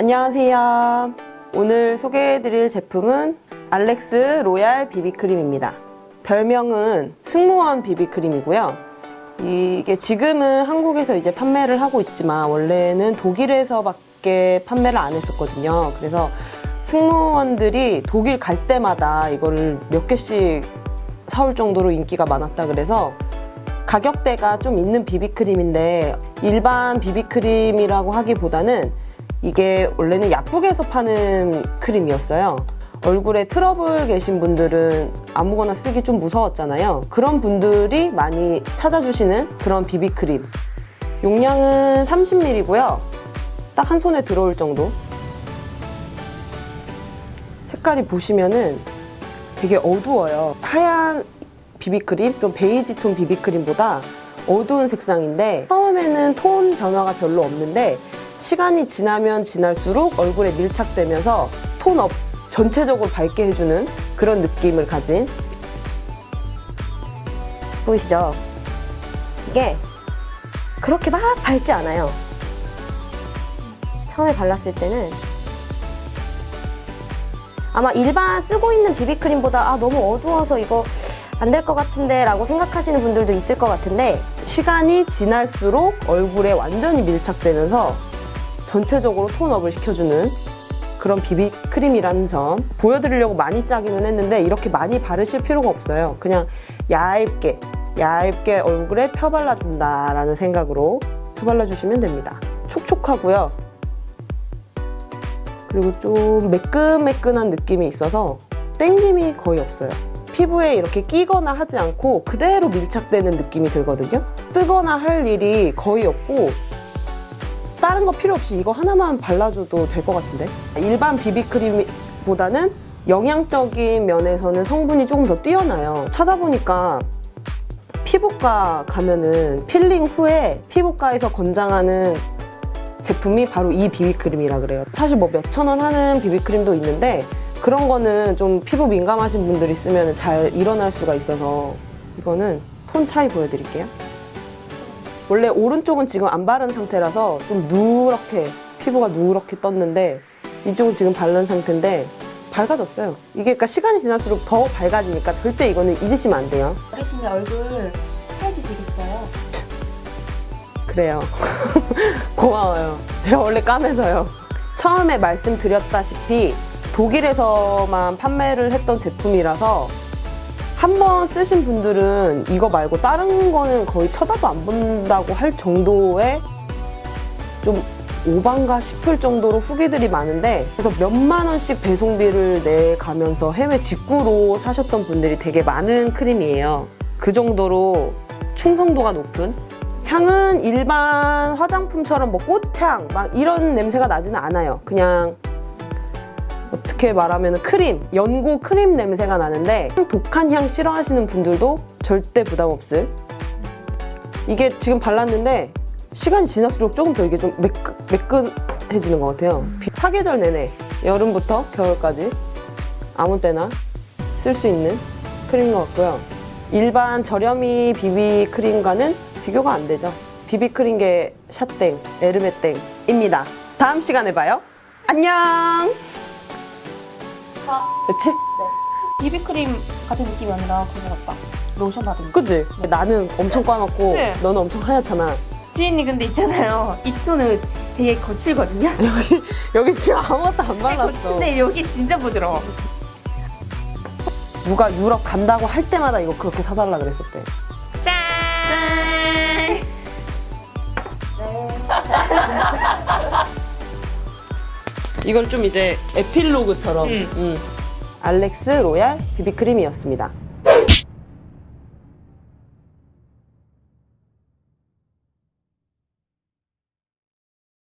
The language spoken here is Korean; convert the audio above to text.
안녕하세요. 오늘 소개해드릴 제품은 알렉스 로얄 비비크림입니다. 별명은 승무원 비비크림이고요. 이게 지금은 한국에서 이제 판매를 하고 있지만 원래는 독일에서밖에 판매를 안 했었거든요. 그래서 승무원들이 독일 갈 때마다 이거를 몇 개씩 사올 정도로 인기가 많았다 그래서 가격대가 좀 있는 비비크림인데 일반 비비크림이라고 하기보다는 이게 원래는 약국에서 파는 크림이었어요. 얼굴에 트러블 계신 분들은 아무거나 쓰기 좀 무서웠잖아요. 그런 분들이 많이 찾아주시는 그런 비비크림. 용량은 30ml고요. 딱 한 손에 들어올 정도. 색깔이 보시면은 되게 어두워요. 하얀 비비크림, 좀 베이지 톤 비비크림보다 어두운 색상인데 처음에는 톤 변화가 별로 없는데 시간이 지나면 지날수록 얼굴에 밀착되면서 톤업 전체적으로 밝게 해주는 그런 느낌을 가진 보이시죠? 이게 그렇게 막 밝지 않아요. 처음에 발랐을 때는 아마 일반 쓰고 있는 비비크림보다 아 너무 어두워서 이거 안 될 것 같은데 라고 생각하시는 분들도 있을 것 같은데 시간이 지날수록 얼굴에 완전히 밀착되면서 전체적으로 톤업을 시켜주는 그런 비비크림이라는 점. 보여드리려고 많이 짜기는 했는데 이렇게 많이 바르실 필요가 없어요. 그냥 얇게 얇게 얼굴에 펴발라준다 라는 생각으로 펴발라주시면 됩니다. 촉촉하고요. 그리고 좀 매끈매끈한 느낌이 있어서 땡김이 거의 없어요. 피부에 이렇게 끼거나 하지 않고 그대로 밀착되는 느낌이 들거든요. 뜨거나 할 일이 거의 없고 다른 거 필요 없이 이거 하나만 발라줘도 될 것 같은데? 일반 비비크림보다는 영양적인 면에서는 성분이 조금 더 뛰어나요. 찾아보니까 피부과 가면은 필링 후에 피부과에서 권장하는 제품이 바로 이 비비크림이라 그래요. 사실 뭐 몇천 원 하는 비비크림도 있는데 그런 거는 좀 피부 민감하신 분들이 쓰면 잘 일어날 수가 있어서 이거는 톤 차이 보여드릴게요 원래 오른쪽은 지금 안 바른 상태라서 좀 누렇게 피부가 누렇게 떴는데 이쪽은 지금 바른 상태인데 밝아졌어요. 이게 그러니까 시간이 지날수록 더 밝아지니까 절대 이거는 잊으시면 안 돼요. 바르시면 얼굴 하얘지시겠어요? 그래요. 고마워요. 제가 원래 까매서요. 처음에 말씀드렸다시피 독일에서만 판매를 했던 제품이라서 한 번 쓰신 분들은 이거 말고 다른 거는 거의 쳐다도 안 본다고 할 정도의 좀 오반가 싶을 정도로 후기들이 많은데 그래서 몇만 원씩 배송비를 내 가면서 해외 직구로 사셨던 분들이 되게 많은 크림이에요. 그 정도로 충성도가 높은 향은 일반 화장품처럼 뭐 꽃향 막 이런 냄새가 나지는 않아요. 그냥 어떻게 말하면 크림, 연고 크림 냄새가 나는데 독한 향 싫어하시는 분들도 절대 부담 없을 이게 지금 발랐는데 시간이 지날수록 조금 더 이게 좀 매끈, 매끈해지는 것 같아요. 비- 사계절 내내 여름부터 겨울까지 아무 때나 쓸 수 있는 크림인 것 같고요. 일반 저렴이 비비 크림과는 비교가 안 되죠. 비비 크림계 샷땡, 에르메땡입니다. 다음 시간에 봐요. 안녕! 그치? 비비크림 같은 느낌이 아니라 그거 같다. 로션 받은 느낌. 그치? 나는 엄청 까맣고 네. 너는 엄청 하얗잖아. 지인이 근데 있잖아요. 입술은 되게 거칠거든요. 여기 지금 아무것도 안 발랐어. 거친데 여기 진짜 부드러워. 누가 유럽 간다고 할 때마다 이거 그렇게 사달라 그랬었대. 짠! 이건 좀 이제 에필로그처럼. 음. 음. 알렉스 로얄 비비크림이었습니다.